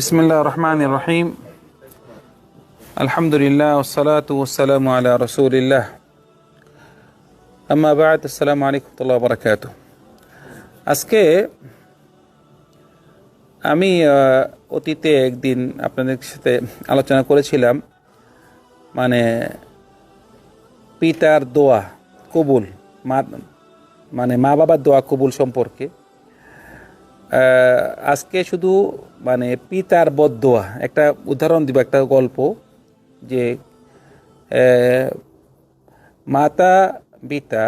বিসমিল্লাহ রহমান রহিম। আলহামদুলিল্লাহ ওসালাত ওসালাম আলা রসুলিল্লাহ। আম্মা বাদ, আসসালামু আলাইকুম তুল্লাহ বারাকাত আজকে আমি অতীতে একদিন আপনাদের সাথে আলোচনা করেছিলাম। মানে পিতার দোয়া কবুল, মা মানে মা বাবার দোয়া কবুল সম্পর্কে। আজকে শুধু মানে পিতার বদোয়া একটা উদাহরণ দিব, একটা গল্প যে মাতা, পিতা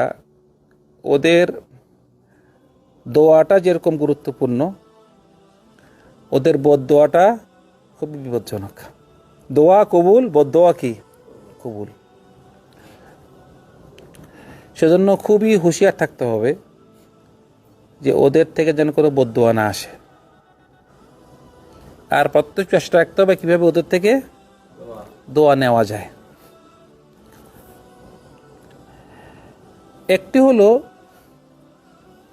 ওদের দোয়াটা যেরকম গুরুত্বপূর্ণ, ওদের বদোয়াটা খুবই বিপজ্জনক। দোয়া কবুল বদোয়া কি? কবুল। সেজন্য খুবই হুঁশিয়ার থাকতে হবে যে ওদের থেকে যেন কোনো বদোয়া না আসে। আর প্রত্যেক চেষ্টা রাখতে হবে কীভাবে ওদের থেকে দোয়া নেওয়া যায়। একটি হলো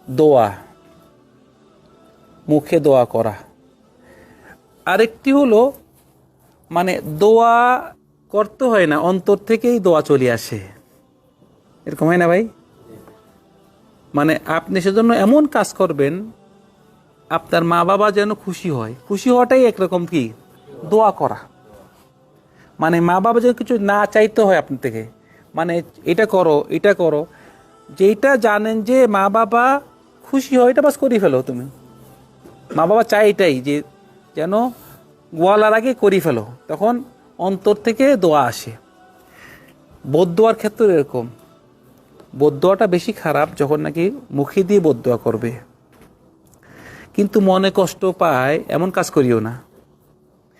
দোয়া, মুখে দোয়া করা। আরেকটি হলো মানে দোয়া করতে হয় না, অন্তর থেকেই দোয়া চলে আসে। এরকম হয় না ভাই? মানে আপনি সেজন্য এমন কাজ করবেন, আপনার মা বাবা যেন খুশি হয়। খুশি হওয়াটাই একরকম কি? দোয়া করা। মানে মা বাবা যেন কিছু না চাইতে হয় আপনার থেকে। মানে এটা করো এটা করো। যেটা জানেন যে মা বাবা খুশি হয়, এটা বাস করে ফেলো তুমি। মা বাবা চাই এটাই যে যেন গোয়ালার আগে করি ফেলো। তখন অন্তর থেকে দোয়া আসে। বদোয়ার ক্ষেত্রে এরকম। বদোয়াটা বেশি খারাপ যখন নাকি মুখে দিয়ে বদোয়া করবে। কিন্তু মনে কষ্ট পায়, এমন কাজ করিও না।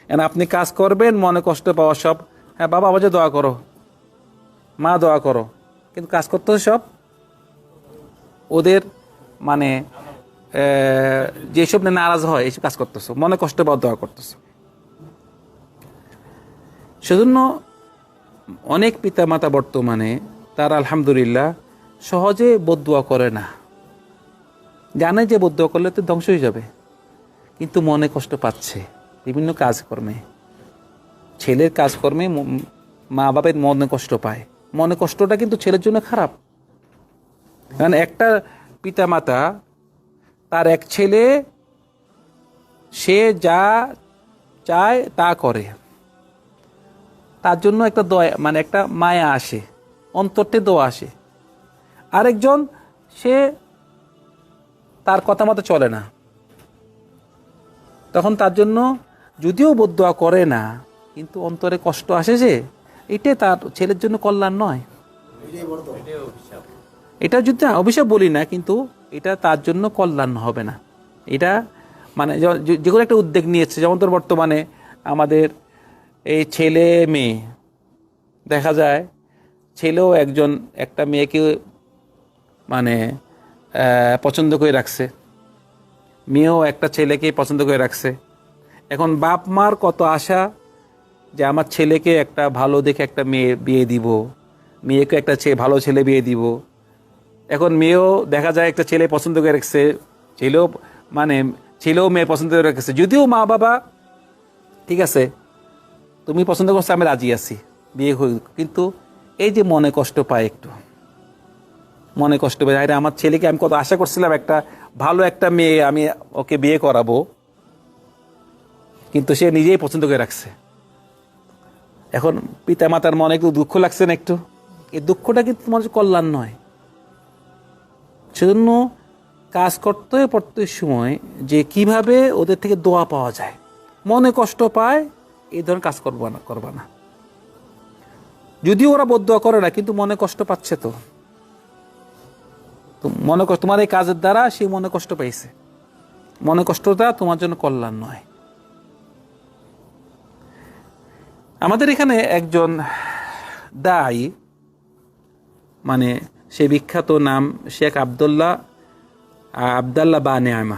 এন আপনি কাজ করবেন, মনে কষ্ট পাওয়া সব হ্যাঁ বাবা বাজে দোয়া করো। মা, দোয়া করো। কিন্তু কাজ করতে সব। ওদের মানে যেসব নারাজ হয় এইসব কাজ করতেছো মনে কষ্ট পাওয়া দোয়া করতেছো সেজন্য অনেক পিতামাতা বর্তমানে তারা আলহামদুলিল্লাহ সহজে বদুয়া করে না। জানে যে বদুয়া করলে তো ধ্বংস হয়ে যাবে। কিন্তু মনে কষ্ট পাচ্ছে। বিভিন্ন কাজকর্মে। ছেলের কাজকর্মে ম- বাবার মনে কষ্ট পায়। মনে কষ্টটা কিন্তু ছেলের জন্য খারাপ। কারণ একটা পিতামাতা, তার এক ছেলে, সে যা চায় তা করে। তার জন্য একটা দয়া মানে একটা মায়া আসে। অন্তরতে দোয়া আসে। আরেকজন, সে তার কথা মতো চলে না। তখন তার জন্য যদিও বদোয়া করে না, কিন্তু অন্তরে কষ্ট আসে যে, এটাই তার ছেলের জন্য কল্যাণ নয়। এটা যদি অভিশাপ বলি না, কিন্তু এটা তার জন্য কল্যাণ হবে না। এটা মানে যে কোনো একটা উদ্যোগ নিয়েছে, যেমন তোর বর্তমানে আমাদের এই ছেলে মেয়ে, দেখা যায় ছেলেও একজন, একটা মেয়েকে মানে পছন্দ করে রাখছে। মেয়েও একটা ছেলেকে পছন্দ করে রাখছে। এখন বাপ মার কত আশা যে আমার ছেলেকে একটা ভালো দেখে একটা মেয়ে বিয়ে দিব, মেয়েকে একটা ছেলে ভালো ছেলে বিয়ে দিব। এখন মেয়েও দেখা যায় একটা ছেলে পছন্দ করে রাখছে, ছেলেও মানে ছেলেও মেয়ে পছন্দ করে রাখছে। যদিও মা বাবা, ঠিক আছে, তুমি পছন্দ করছ, আমি রাজি আছি, বিয়ে কিন্তু এই যে মনে কষ্ট পায় একটু। মনে কষ্ট পায়, আরে আমার ছেলেকে আমি কত আশা করছিলাম একটা ভালো একটা মেয়ে আমি ওকে বিয়ে করাবো। কিন্তু সে নিজেই পছন্দ করে রাখছে। এখন পিতা মাতার মনে একটু দুঃখ লাগছে না একটু? এই দুঃখটা কিন্তু তোমার কল্যাণ নয়। সেজন্য কাজ করতে প্রত্যেক সময় যে কীভাবে ওদের থেকে দোয়া পাওয়া যায়, মনে কষ্ট পায়, এই ধরনের কাজ করব না, করবা না। যদিও ওরা বদোয়া করে না, কিন্তু মনে কষ্ট পাচ্ছে তো। মনে কষ্ট তোমার এই কাজের দ্বারা সে মনে কষ্ট পাইছে। মনে কষ্টটা তোমার জন্য কল্যাণ নয়। আমাদের এখানে একজন দায়ী মানে সে বিখ্যাত নাম শেখ আবদুল্লাহ আবদাল্লাহ বা নেয়ামা।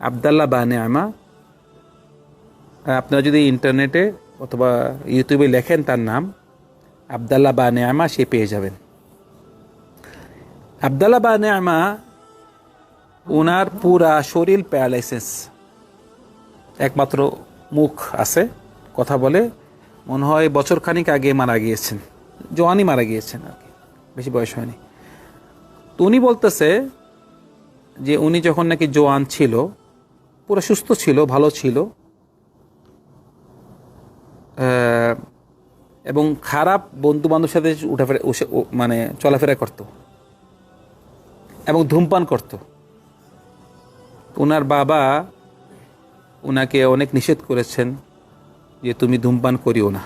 আবদাল্লাহ বা নেয়ামা। আপনারা যদি ইন্টারনেটে অথবা ইউটিউবে লেখেন তার নাম, আবদাল্লাহ বা নেয়ামা, সে পেয়ে যাবেন। আবদাল্লা বা নেমা ওনার পুরা শরীর প্যারালাইসিস। একমাত্র মুখ আছে, কথা বলে। মনে হয় বছর খানিক আগে মারা গিয়েছেন। জওয়ানই মারা গিয়েছেন আর কি, বেশি বয়স হয়নি। তো উনি বলতেছে যে উনি যখন নাকি জোয়ান ছিল, পুরো সুস্থ ছিল, ভালো ছিল এবং খারাপ বন্ধু বান্ধবের সাথে উঠাফেরা মানে চলাফেরা করত। এবং ধূমপান করত। ওনার বাবা ওনাকে অনেক নিষেধ করেছেন যে তুমি ধূমপান করিও না।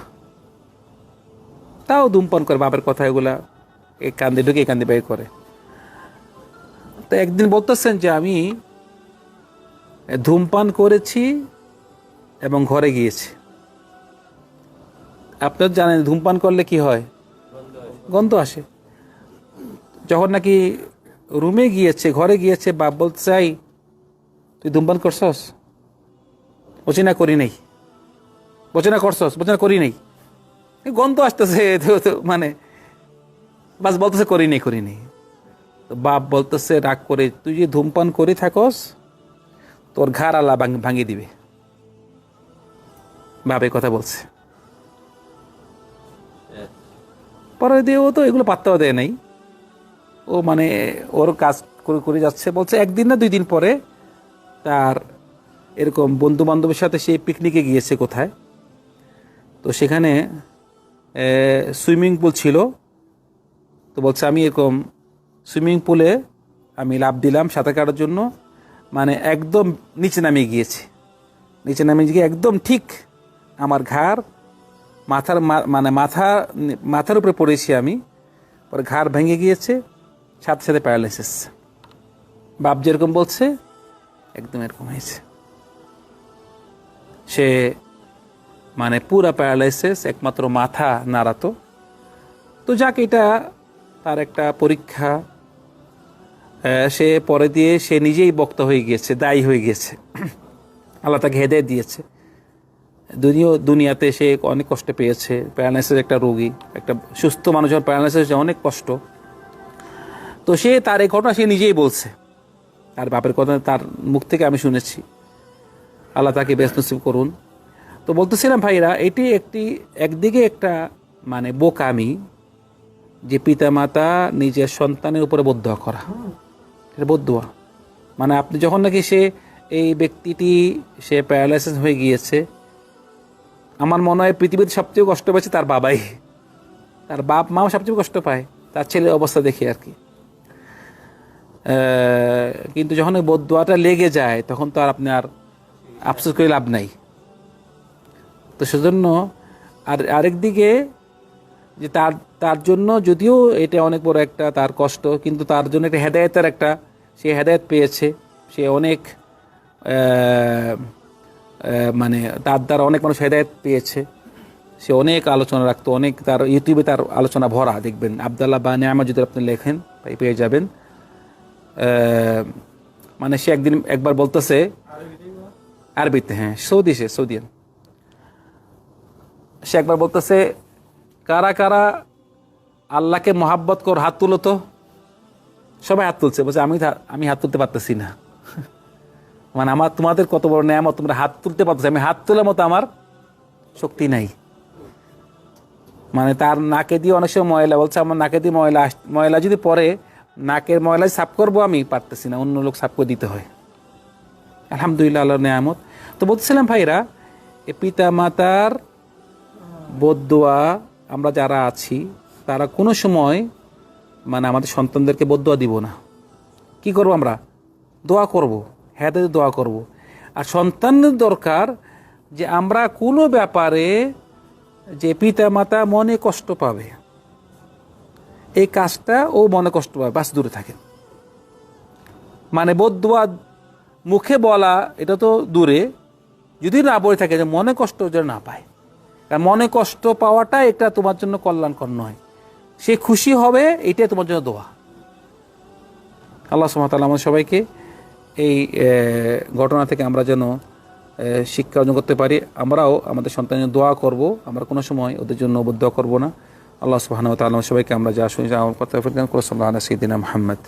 তাও ধূমপান করে, বাবার কথা এগুলা এই কান্দে ঢুকে কান্দে বের করে। তো একদিন বলতেছেন যে আমি ধূমপান করেছি এবং ঘরে গিয়েছি। আপনার জানেন, ধূমপান করলে কি হয়? গন্ধ আসে। যখন নাকি রুমে গিয়েছে ঘরে গিয়েছে বাপ বলতে চাই তুই ধূমপান করছস? বলছি না করি নাই। বলছে না করছস? বলছে না করি নাই। গন্ধ আসতেছে মানে বাস বলতেছে করি নাই করি নাই। বাপ বলতেছে রাগ করে তুই যে ধূমপান করে থাকস তোর ঘাড় আলা ভাঙ- ভাঙিয়ে দিবে। বাপ কথা বলছে। পরে দিয়ে ও তো এগুলো পাত্তাও দেয় নাই। ও মানে ওর কাজ করে করে যাচ্ছে বলছে একদিন না দুই দিন পরে তার এরকম বন্ধু বান্ধবের সাথে সে পিকনিকে গিয়েছে কোথায়? তো সেখানে সুইমিং পুল ছিল। তো বলছে আমি এরকম সুইমিং পুলে আমি লাভ দিলাম সাঁতার কাটার জন্য। মানে একদম নিচে নামিয়ে গিয়েছি। নিচে নামিয়ে গিয়ে একদম ঠিক আমার ঘাড় মাথার মানে মাথা, মাথার উপরে পড়েছি আমি। পরে ঘাড় ভেঙে গিয়েছে। সাথে সাথে প্যারালাইসিস বাপ যেরকম বলছে, একদম এরকম হয়েছে। সে মানে পুরা প্যারালাইসিস একমাত্র মাথা নাড়াতো। তো যাক, এটা তার একটা পরীক্ষা। সে পরে দিয়ে সে নিজেই বক্তা হয়ে গিয়েছে, দায়ী হয়ে গিয়েছে। আল্লাহ তাকে হেদায় দিয়েছে। দুনিয়া দুনিয়াতে সে অনেক কষ্ট পেয়েছে। প্যারালাইসিস একটা রোগী, একটা সুস্থ মানুষ যখন প্যারালাইসিস অনেক কষ্ট। তো সে তার এই ঘটনা সে নিজেই বলছে। তার বাপের কথা তার মুখ থেকে আমি শুনেছি। আল্লাহ তাকে ব্যস্ত করুন। তো বলতেছিলাম ভাইরা, এটি একটি একদিকে একটা মানে বোকামি যে পিতামাতা নিজের সন্তানের উপরে বদুয়া করা। এটা বদুয়া মানে আপনি যখন নাকি সে এই ব্যক্তিটি, সে প্যারালাইসিস হয়ে গিয়েছে, আমার মনে হয় পৃথিবীতে সবচেয়ে কষ্ট পেয়েছে তার বাবাই। তার বাপ মাও সবচেয়ে কষ্ট পায়, তার ছেলের অবস্থা দেখে আর কি। কিন্তু যখন ওই বদুয়াটা লেগে যায়, তখন তো আর আপনি আর আফসোস করে লাভ নাই। তো সেজন্য আর আরেক দিকে যে তার তার জন্য যদিও এটা অনেক বড় একটা তার কষ্ট, কিন্তু তার জন্য একটা হেদায়তের একটা, সে হেদায়ত পেয়েছে। সে অনেক মানে তার দ্বারা অনেক মানুষ হেদায়ত পেয়েছে। সে অনেক আলোচনা রাখতো, অনেক তার ইউটিউবে তার আলোচনা ভরা, দেখবেন। আবদাল্লাহ বা নিয়ামা যদি আপনি লেখেন পেয়ে যাবেন। মানে সে একদিন একবার বলতেছে, আরবিতে হ্যাঁ সৌদি সে, সৌদিয়ান। সে একবার বলতেছে, কারা কারা আল্লাহকে মহাব্বত কর, হাত তুলো তো। সবাই হাত তুলছে, বলছে, আমি আমি হাত তুলতে পারতেছি না। মানে আমার, তোমাদের কত বড় নেয়ামত, তোমরা হাত তুলতে পারতেছি। আমি হাত তোলার মতো আমার শক্তি নাই। মানে তার নাকে দিয়ে অনেক সময় ময়লা, বলছে, আমার নাকে দিয়ে ময়লা ময়লা যদি পরে নাকের ময়লায় সাফ করব আমি, পারতেছি না, অন্য লোক সাফ করে দিতে হয়। আলহামদুলিল্লাহ, আল্লাহর নেয়ামত। তো বলছিলাম ভাইরা, এ পিতা মাতার বদুয়া আমরা যারা আছি, তারা কোনো সময় মানে আমাদের সন্তানদেরকে বদুয়া দিব না। কি করব আমরা? দোয়া করব হ্যাঁ দোয়া করব। আর সন্তানের দরকার যে আমরা কোনো ব্যাপারে যে পিতা মাতা মনে কষ্ট পাবে। এই কাজটা ও মনে কষ্ট পায়, বাস দূরে থাকে। মানে বদুয়া মুখে বলা, এটা তো দূরে, যদি না বলে থাকে, যে মনে কষ্ট যেন না পায়। কারণ মনে কষ্ট পাওয়াটা এটা তোমার জন্য কল্যাণকর নয়। সে খুশি হবে, এটাই তোমার জন্য দোয়া। আল্লাহ সুমতাল আমাদের সবাইকে এই ঘটনা থেকে আমরা যেন শিক্ষা অর্জন করতে পারি। আমরাও আমাদের সন্তানের দোয়া করব। আমরা কোনো সময় ওদের জন্য দোয়া করব না। আল্লাহ সুবাহ সবাইকে আমরা যা শুনি যা কথা সিদ্দিনা মোহাম্মদ